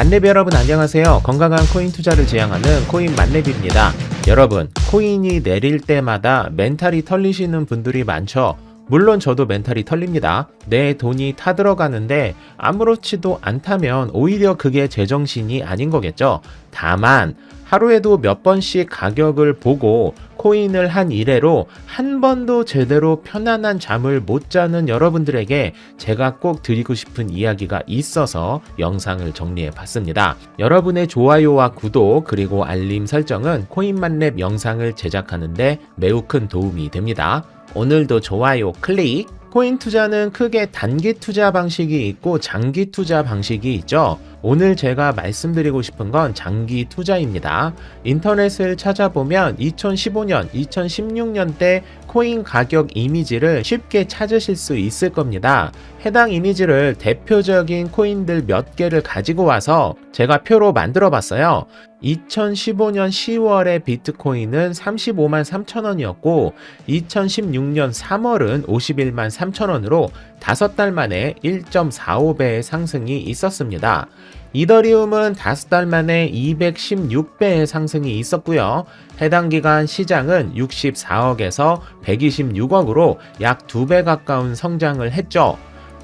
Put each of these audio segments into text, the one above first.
만렙 여러분 안녕하세요. 건강한 코인 투자를 지향하는 코인 만렙입니다. 여러분, 코인이 내릴 때마다 멘탈이 털리시는 분들이 많죠. 물론 저도 멘탈이 털립니다. 내 돈이 타들어가는데 아무렇지도 않다면 오히려 그게 제정신이 아닌 거겠죠. 다만 하루에도 몇 번씩 가격을 보고 코인을 한 이래로 한 번도 제대로 편안한 잠을 못 자는 여러분들에게 제가 꼭 드리고 싶은 이야기가 있어서 영상을 정리해 봤습니다. 여러분의 좋아요와 구독 그리고 알림 설정은 코인만렙 영상을 제작하는데 매우 큰 도움이 됩니다. 오늘도 좋아요 클릭. 코인 투자는 크게 단기 투자 방식이 있고 장기 투자 방식이 있죠. 오늘 제가 말씀드리고 싶은 건 장기 투자입니다. 인터넷을 찾아보면 2015년, 2016년 때 코인 가격 이미지를 쉽게 찾으실 수 있을 겁니다. 해당 이미지를 대표적인 코인들 몇 개를 가지고 와서 제가 표로 만들어 봤어요. 2015년 10월에 비트코인은 35만 3천 원이었고 2016년 3월은 51만 3천 원으로 5달 만에 1.45배의 상승이 있었습니다. 이더리움은 5달 만에 216배의 상승이 있었고요. 해당 기간 시장은 64억에서 126억으로 약 2배 가까운 성장을 했죠.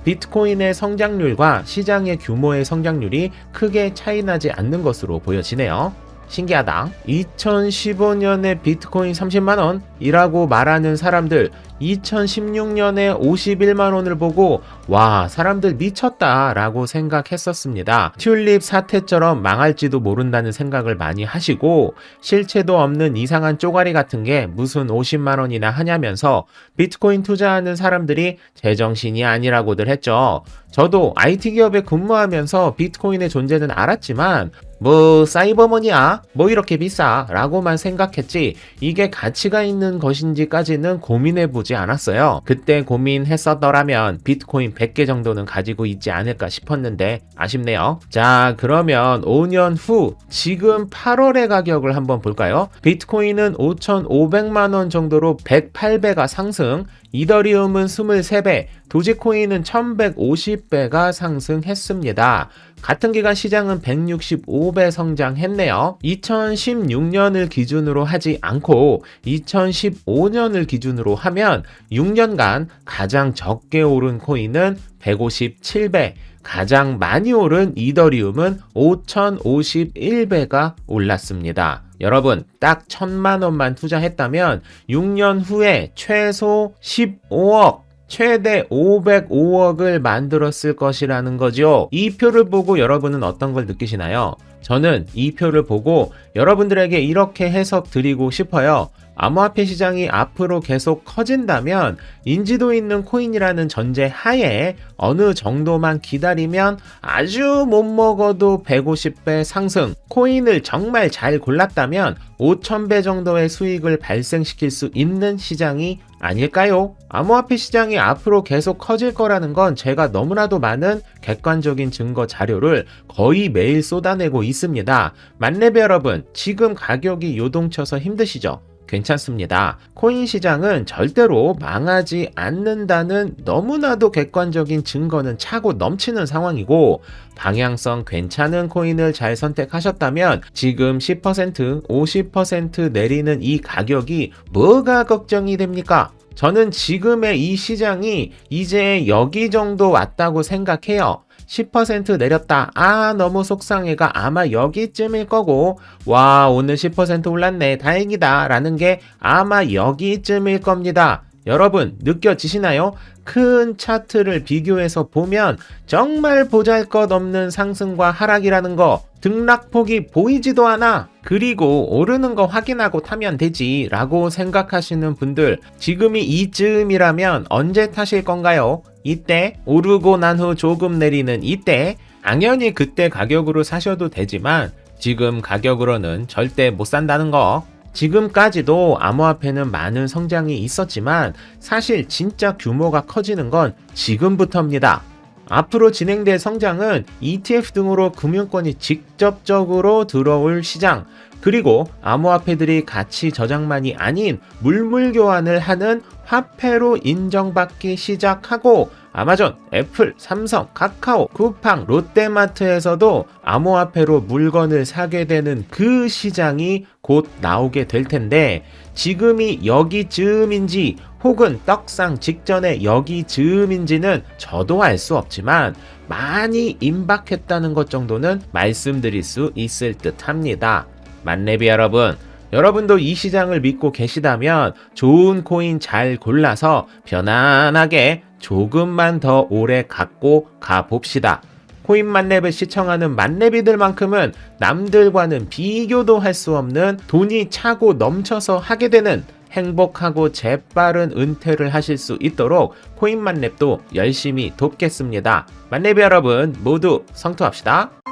비트코인의 성장률과 시장의 규모의 성장률이 크게 차이나지 않는 것으로 보여지네요. 신기하다. 2015년에 비트코인 30만원 이라고 말하는 사람들, 2016년에 51만 원을 보고, 와, 사람들 미쳤다 라고 생각했었습니다. 튤립 사태처럼 망할지도 모른다는 생각을 많이 하시고, 실체도 없는 이상한 쪼가리 같은 게 무슨 50만 원이나 하냐면서 비트코인 투자하는 사람들이 제정신이 아니라고들 했죠. 저도 IT 기업에 근무하면서 비트코인의 존재는 알았지만, 뭐 사이버머니야 뭐 이렇게 비싸 라고만 생각했지 이게 가치가 있는 것인지까지는 고민해 보지 않았어요. 그때 고민했었더라면 비트코인 100개 정도는 가지고 있지 않을까 싶었는데 아쉽네요. 자 그러면 5년 후 지금 8월의 가격을 한번 볼까요? 비트코인은 5,500만 원 정도로 108배가 상승 이더리움은 23배, 도지코인은 1150배가 상승했습니다. 같은 기간 시장은 165배 성장했네요. 2016년을 기준으로 하지 않고 2015년을 기준으로 하면 6년간 가장 적게 오른 코인은 157배, 가장 많이 오른 이더리움은 5051배가 올랐습니다. 여러분, 딱 천만 원만 투자했다면 6년 후에 최소 15억, 최대 505억을 만들었을 것이라는 거죠. 이 표를 보고 여러분은 어떤 걸 느끼시나요? 저는 이 표를 보고 여러분들에게 이렇게 해석 드리고 싶어요. 암호화폐 시장이 앞으로 계속 커진다면 인지도 있는 코인이라는 전제 하에 어느 정도만 기다리면 아주 못 먹어도 150배 상승, 코인을 정말 잘 골랐다면 5,000배 정도의 수익을 발생시킬 수 있는 시장이 아닐까요? 암호화폐 시장이 앞으로 계속 커질 거라는 건 제가 너무나도 많은 객관적인 증거 자료를 거의 매일 쏟아내고 있습니다. 만렙 여러분, 지금 가격이 요동쳐서 힘드시죠? 괜찮습니다. 코인 시장은 절대로 망하지 않는다는 너무나도 객관적인 증거는 차고 넘치는 상황이고 방향성 괜찮은 코인을 잘 선택하셨다면 지금 10%, 50% 내리는 이 가격이 뭐가 걱정이 됩니까? 저는 지금의 이 시장이 이제 여기 정도 왔다고 생각해요. 10% 내렸다. 아, 너무 속상해가 아마 여기쯤일 거고, 와, 오늘 10% 올랐네. 다행이다. 라는 게 아마 여기쯤일 겁니다. 여러분, 느껴지시나요? 큰 차트를 비교해서 보면 정말 보잘 것 없는 상승과 하락이라는 거, 등락폭이 보이지도 않아. 그리고 오르는 거 확인하고 타면 되지. 라고 생각하시는 분들, 지금이 이쯤이라면 언제 타실 건가요? 이때, 오르고 난 후 조금 내리는 이때, 당연히 그때 가격으로 사셔도 되지만, 지금 가격으로는 절대 못 산다는 거. 지금까지도 암호화폐는 많은 성장이 있었지만 사실 진짜 규모가 커지는 건 지금부터입니다. 앞으로 진행될 성장은 ETF 등으로 금융권이 직접적으로 들어올 시장, 그리고 암호화폐들이 가치 저장만이 아닌 물물 교환을 하는 화폐로 인정받기 시작하고 아마존, 애플, 삼성, 카카오, 쿠팡, 롯데마트에서도 암호화폐로 물건을 사게 되는 그 시장이 곧 나오게 될 텐데 지금이 여기즈음인지 혹은 떡상 직전에 여기즈음인지는 저도 알 수 없지만 많이 임박했다는 것 정도는 말씀드릴 수 있을 듯 합니다. 만내비 여러분, 여러분도 이 시장을 믿고 계시다면 좋은 코인 잘 골라서 편안하게 조금만 더 오래 갖고 가봅시다. 코인 만렙을 시청하는 만렙이들만큼은 남들과는 비교도 할 수 없는 돈이 차고 넘쳐서 하게 되는 행복하고 재빠른 은퇴를 하실 수 있도록 코인 만렙도 열심히 돕겠습니다. 만렙 여러분 모두 성투합시다.